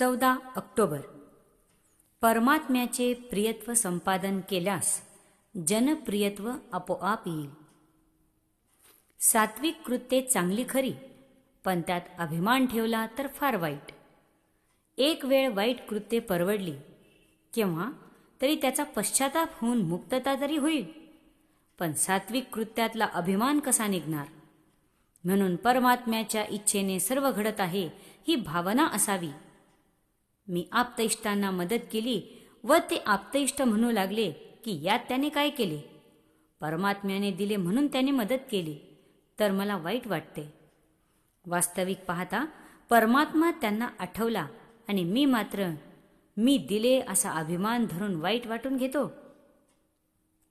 चौदा ऑक्टोबर. परमात्म्याचे प्रियत्व संपादन केल्यास जनप्रियत्व आपोआप येईल. सात्विक कृत्ये चांगली खरी पण त्यात अभिमान ठेवला तर फार वाईट. एक वेळ वाईट कृत्ये परवडली केव्हा तरी त्याचा पश्चाताप होऊन मुक्तता तरी होईल. पण सात्विक कृत्यातला अभिमान कसा निघणार? म्हणून परमात्म्याच्या इच्छेने सर्व घडत आहे ही भावना असावी. मी आप्तइष्टांना मदत केली व ते आप्तइष्ट म्हणू लागले की यात त्याने काय केले? परमात्म्याने दिले म्हणून त्याने मदत केली तर मला वाईट वाटते. वास्तविक पाहता परमात्मा त्यांना आठवला आणि मी मात्र मी दिले असा अभिमान धरून वाईट वाटून घेतो.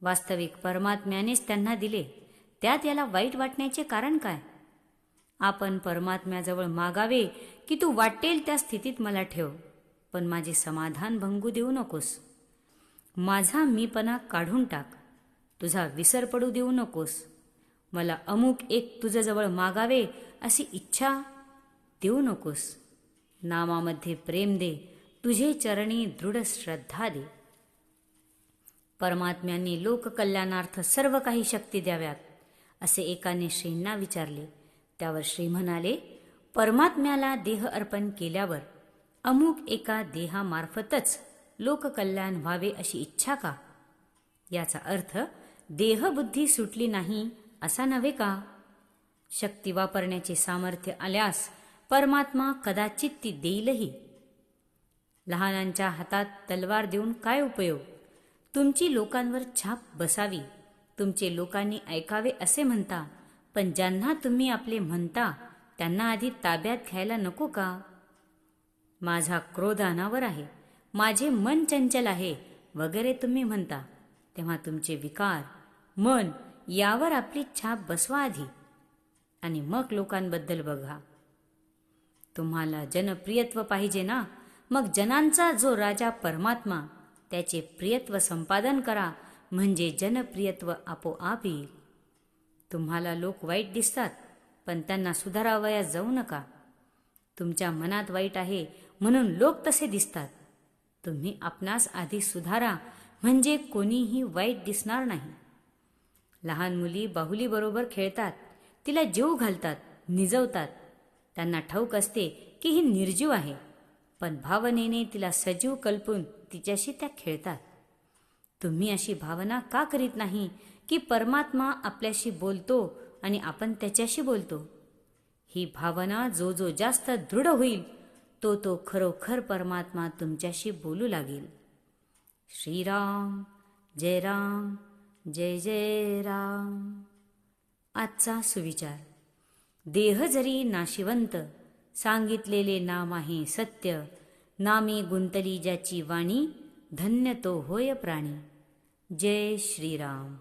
वास्तविक परमात्म्यानेच त्यांना दिले त्यात याला वाईट वाटण्याचे कारण काय? आपण परमात्म्याजवळ मागावे की तू वाटेल त्या स्थितीत मला ठेव. पण माझे समाधान भंगू देऊ नकोस. माझा मीपणा काढून टाक. तुझा विसर पडू देऊ नकोस. मला अमुक एक तुझ्याजवळ मागावे अशी इच्छा देऊ नकोस. नामामध्ये प्रेम दे. तुझे चरणी दृढ श्रद्धा दे. परमात्म्यांनी लोककल्याणार्थ सर्व काही शक्ती द्याव्यात असे एकाने श्रींना विचारले. त्यावर श्री म्हणाले परमात्म्याला देह अर्पण केल्यावर अमुक एका देहामार्फतच लोककल्याण व्हावे अशी इच्छा का? याचा अर्थ देहबुद्धी सुटली नाही असा नव्हे का? शक्ती वापरण्याचे सामर्थ्य आल्यास परमात्मा कदाचित ती देईलही. लहानांच्या हातात तलवार देऊन काय उपयोग? तुमची लोकांवर छाप बसावी. तुमचे लोकांनी ऐकावे असे म्हणता पण ज्यांना तुम्ही आपले म्हणता त्यांना आधी ताब्यात घ्यायला नको का? माझा क्रोध अनावर आहे. माझे मन चंचल आहे वगैरे तुम्ही म्हणता. तेव्हा तुमचे विकार मन यावर आपली छाप बसवा आधी. आणि मग लोकांबद्दल बघा. तुम्हाला जनप्रियत्व पाहिजे ना? मग जनांचा जो राजा परमात्मा त्याचे प्रियत्व संपादन करा म्हणजे जनप्रियत्व आपोआप येईल. तुम्हाला लोक वाईट दिसतात पण त्यांना सुधारावयास जाऊ नका. तुमच्या मनात वाईट आहे म्हणून लोक तसे दिसतात. तुम्ही आपणास आधी सुधारा म्हणजे कोणीही वाईट दिसणार नाही. लहान मुली बाहुलीबरोबर खेळतात तिला जीव घालतात निजवतात. त्यांना ठाऊक असते की ही निर्जीव आहे पण भावनेने तिला सजीव कल्पून तिच्याशी त्या खेळतात. तुम्ही अशी भावना का करीत नाही की परमात्मा आपल्याशी बोलतो आणि आपण त्याच्याशी बोलतो? ही भावना जो जो जास्त दृढ होईल तो तो खरोखर परमात्मा तुमच्याशी बोलू लागेल. श्रीराम जय राम जय जय राम. आजचा सुविचार. देह जरी नाशिवंत सांगितलेले नाम आहे सत्य नामी गुंतली ज्याची वाणी धन्य तो होय प्राणी. जय श्रीराम.